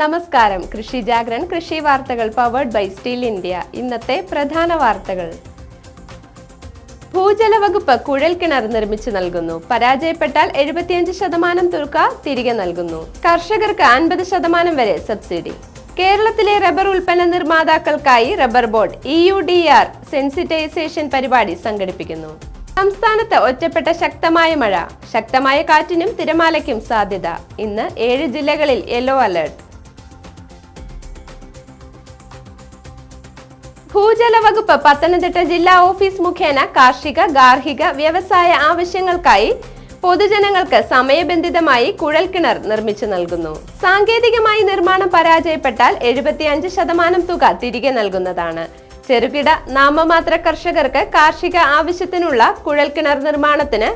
നമസ്കാരം. കൃഷി ജാഗ്രൻ കൃഷി വാർത്തകൾ പവേർഡ് ബൈ സ്റ്റീൽ ഇന്ത്യ ഇന്നത്തെ പ്രധാന വാർത്തകൾ. ഭൂജല വകുപ്പ് കുഴൽ കിണർ നിർമ്മിച്ചു നൽകുന്നു. പരാജയപ്പെട്ടാൽ എഴുപത്തിയഞ്ച് ശതമാനം തുക തിരികെ നൽകുന്നു. കർഷകർക്ക് അൻപത് ശതമാനം വരെ സബ്സിഡി. കേരളത്തിലെ റബ്ബർ ഉൽപ്പന്ന നിർമ്മാതാക്കൾക്കായി rubber board E U D R sensitization പരിപാടി സംഘടിപ്പിക്കുന്നു. സംസ്ഥാനത്ത് ഒറ്റപ്പെട്ട ശക്തമായ മഴ. ശക്തമായ കാറ്റിനും തിരമാലയ്ക്കും സാധ്യത. ഇന്ന് ഏഴ് ജില്ലകളിൽ യെല്ലോ അലർട്ട് ഭൂജല വകുപ്പ് പത്തനംതിട്ട ജില്ലാ ഓഫീസ് മുഖേന കാർഷിക ഗാർഹിക വ്യവസായ ആവശ്യങ്ങൾക്കായി പൊതുജനങ്ങൾക്ക് സമയബന്ധിതമായി കുഴൽക്കിണർ നിർമ്മിച്ചു നൽകുന്നു. സാങ്കേതികമായി നിർമ്മാണം പരാജയപ്പെട്ടാൽ എഴുപത്തിയഞ്ച് ശതമാനം തുക തിരികെ നൽകുന്നതാണ്. ചെറുകിട നാമമാത്ര കർഷകർക്ക് കാർഷിക ആവശ്യത്തിനുള്ള കുഴൽക്കിണർ നിർമ്മാണത്തിന്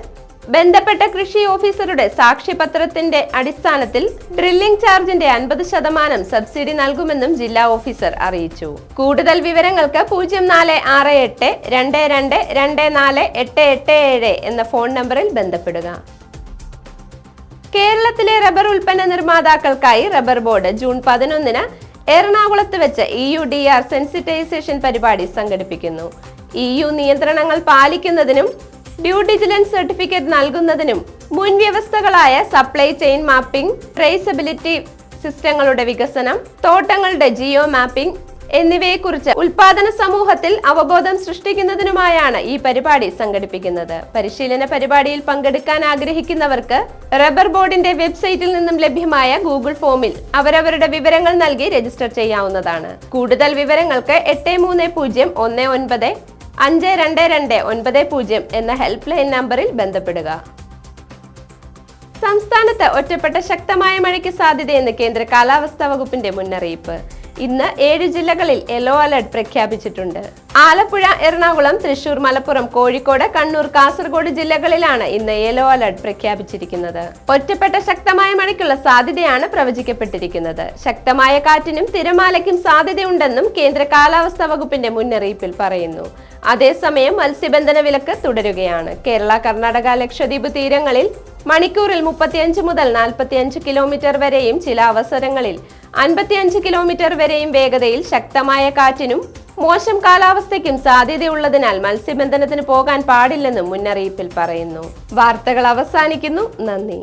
ബന്ധപ്പെട്ട കൃഷി ഓഫീസറുടെ സാക്ഷ്യപത്രത്തിന്റെ അടിസ്ഥാനത്തിൽ ഡ്രില്ലിംഗ് ചാർജിന്റെ അൻപത് ശതമാനം സബ്സിഡി നൽകുമെന്നും ജില്ലാ ഓഫീസർ അറിയിച്ചു. കൂടുതൽ വിവരങ്ങൾക്ക് പൂജ്യം നാല് ആറ് എട്ട് രണ്ട് രണ്ട് രണ്ട് നാല് എട്ട് എട്ട് ഏഴ് എന്ന ഫോൺ നമ്പറിൽ ബന്ധപ്പെടുക. കേരളത്തിലെ റബ്ബർ ഉൽപ്പന്ന നിർമ്മാതാക്കൾക്കായി റബ്ബർ ബോർഡ് ജൂൺ പതിനൊന്നിന് എറണാകുളത്ത് വെച്ച് E U D R sensitization പരിപാടി സംഘടിപ്പിക്കുന്നു. ഇ യു നിയന്ത്രണങ്ങൾ പാലിക്കുന്നതിനും ഡ്യൂ ഡിജിലൻസ് സർട്ടിഫിക്കറ്റ് നൽകുന്നതിനും മുൻവ്യവസ്ഥകളായ സപ്ലൈ ചെയിൻ മാപ്പിംഗ് ട്രേസബിലിറ്റി സിസ്റ്റങ്ങളുടെ വികസനം തോട്ടങ്ങളുടെ ജിയോ മാപ്പിംഗ് എന്നിവയെക്കുറിച്ച് ഉൽപാദന സമൂഹത്തിൽ അവബോധം സൃഷ്ടിക്കുന്നതിനുമായാണ് ഈ പരിപാടി സംഘടിപ്പിക്കുന്നത്. പരിശീലന പരിപാടിയിൽ പങ്കെടുക്കാൻ ആഗ്രഹിക്കുന്നവർക്ക് റബ്ബർ ബോർഡിന്റെ വെബ്സൈറ്റിൽ നിന്നും ലഭ്യമായ ഗൂഗിൾ ഫോമിൽ അവരവരുടെ വിവരങ്ങൾ നൽകി രജിസ്റ്റർ ചെയ്യാവുന്നതാണ്. കൂടുതൽ വിവരങ്ങൾക്ക് എട്ട് മൂന്ന് പൂജ്യം ഒന്ന് ഒൻപത് അഞ്ച് രണ്ട് രണ്ട് ഒൻപത് പൂജ്യം എന്ന ഹെൽപ്പ് ലൈൻ നമ്പറിൽ ബന്ധപ്പെടുക. സംസ്ഥാനത്ത് ഒറ്റപ്പെട്ട ശക്തമായ മഴയ്ക്ക് സാധ്യതയെന്ന് കേന്ദ്ര കാലാവസ്ഥാ വകുപ്പിന്റെ മുന്നറിയിപ്പ്. ഇന്ന് ഏഴ് ജില്ലകളിൽ യെല്ലോ അലർട്ട് പ്രഖ്യാപിച്ചിട്ടുണ്ട്. ആലപ്പുഴ എറണാകുളം തൃശൂർ മലപ്പുറം കോഴിക്കോട് കണ്ണൂർ കാസർഗോഡ് ജില്ലകളിലാണ് ഇന്ന് യെല്ലോ അലർട്ട് പ്രഖ്യാപിച്ചിരിക്കുന്നത്. ഒറ്റപ്പെട്ട ശക്തമായ മഴയ്ക്കുള്ള സാധ്യതയാണ് പ്രവചിക്കപ്പെട്ടിരിക്കുന്നത്. ശക്തമായ കാറ്റിനും തിരമാലയ്ക്കും സാധ്യതയുണ്ടെന്നും കേന്ദ്ര കാലാവസ്ഥാ വകുപ്പിന്റെ മുന്നറിയിപ്പിൽ പറയുന്നു. അതേസമയം മത്സ്യബന്ധന വിലക്ക് തുടരുകയാണ്. കേരള കർണാടക ലക്ഷദ്വീപ് തീരങ്ങളിൽ മണിക്കൂറിൽ മുപ്പത്തിയഞ്ച് മുതൽ നാൽപ്പത്തിയഞ്ച് കിലോമീറ്റർ വരെയും ചില അവസരങ്ങളിൽ. അൻപത്തിയഞ്ച് കിലോമീറ്റർ വരെയും വേഗതയിൽ ശക്തമായ കാറ്റിനും മോശം കാലാവസ്ഥയ്ക്കും സാധ്യതയുള്ളതിനാൽ മത്സ്യബന്ധനത്തിന് പോകാൻ പാടില്ലെന്നും മുന്നറിയിപ്പിൽ പറയുന്നു. വാർത്തകൾ അവസാനിക്കുന്നു. നന്ദി.